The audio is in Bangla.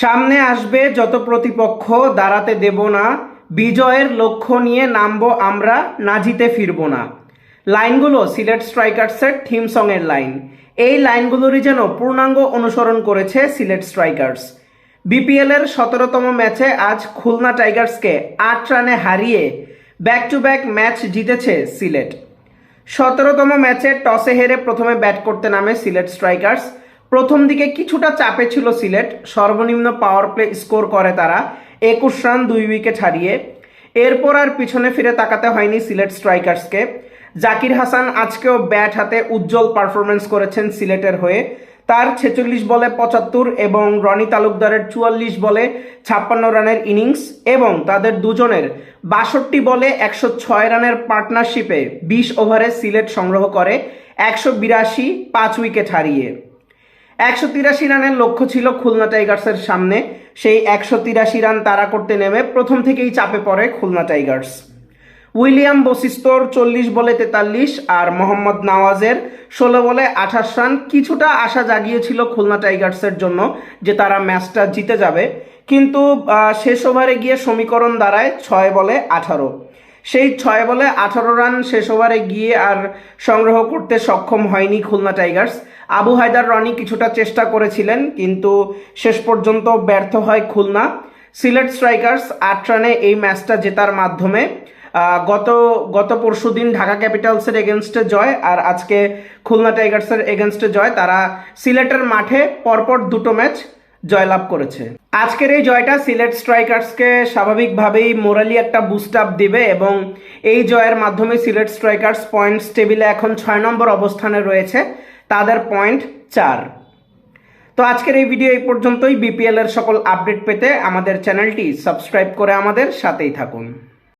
সামনে আসবে যত প্রতিপক্ষ, দাঁড়াতে দেব না। বিজয়ের লক্ষ্য নিয়ে নামবো আমরা, না জিতে ফিরবো না। লাইনগুলো সিলেট স্ট্রাইকার্সের থিম সংয়ের লাইন। এই লাইনগুলোরই যেন পূর্ণাঙ্গ অনুসরণ করেছে সিলেট স্ট্রাইকার্স। বিপিএল এর সতেরোতম ম্যাচে আজ খুলনা টাইগার্সকে আট রানে হারিয়ে ব্যাক টু ব্যাক ম্যাচ জিতেছে সিলেট। সতেরোতম ম্যাচে টসে হেরে প্রথমে ব্যাট করতে নামে সিলেট স্ট্রাইকার্স। প্রথম দিকে কিছুটা চাপে ছিল সিলেট। সর্বনিম্ন পাওয়ার প্লে স্কোর করে তারা। একুশ রান, দুই উইকেট হারিয়ে। এরপর আর পিছনে ফিরে তাকাতে হয়নি সিলেট স্ট্রাইকার্সকে জাকির হাসান আজকেও ব্যাট হাতে উজ্জ্বল পারফরমেন্স করেছেন সিলেটের হয়ে। তার ছেচল্লিশ বলে পঁচাত্তর এবং রনি তালুকদারের চুয়াল্লিশ বলে ছাপ্পান্ন রানের ইনিংস এবং তাদের দুজনের বাষট্টি বলে একশো ছয় রানের পার্টনারশিপে বিশ ওভারে সিলেট সংগ্রহ করে। একশো বিরাশি, পাঁচ উইকেট হারিয়ে। একশো তিরাশি রানের লক্ষ্য ছিল খুলনা টাইগার্সের সামনে। সেই একশো তিরাশি রান তারা করতে নেমে প্রথম থেকেই চাপে পড়ে খুলনা টাইগার্স। উইলিয়াম বসিস্তর চল্লিশ বলে তেতাল্লিশ আর মোহাম্মদ নওয়াজের ষোলো বলে আঠাশ রান কিছুটা আশা জাগিয়েছিল খুলনা টাইগার্সের জন্য যে তারা ম্যাচটা জিতে যাবে। কিন্তু শেষ ওভারে গিয়ে সমীকরণ দাঁড়ায় ছয় বলে আঠারো। সেই ছয় বলে আঠারো রান শেষ ওভারে গিয়ে আর সংগ্রহ করতে সক্ষম হয়নি খুলনা টাইগার্স। আবু হায়দার রনি কিছুটা চেষ্টা করেছিলেন, কিন্তু শেষ পর্যন্ত ব্যর্থ হয় খুলনা। সিলেট স্ট্রাইকার্স আট রানে এই ম্যাচটা জেতার মাধ্যমে। গত গত পরশু দিন ঢাকা ক্যাপিটালসের এগেনস্টে জয় আর আজকে খুলনা টাইগার্সের এগেনস্টে জয়। তারা সিলেটের মাঠে পরপর দুটো ম্যাচ জয়লাভ করেছে। আজকের এই জয়টা সিলেট স্ট্রাইকার্সকে স্বাভাবিকভাবেই মোরালি একটা বুস্ট আপ দিবে এবং এই জয়ের মাধ্যমে সিলেট স্ট্রাইকার্স পয়েন্টস টেবিলে এখন ছয় নম্বর অবস্থানে রয়েছে, তাদের পয়েন্ট চার। তো আজকের এই ভিডিও এই পর্যন্তই। বিপিএল এর সকল আপডেট পেতে আমাদের চ্যানেলটি সাবস্ক্রাইব করে আমাদের সাথেই থাকুন।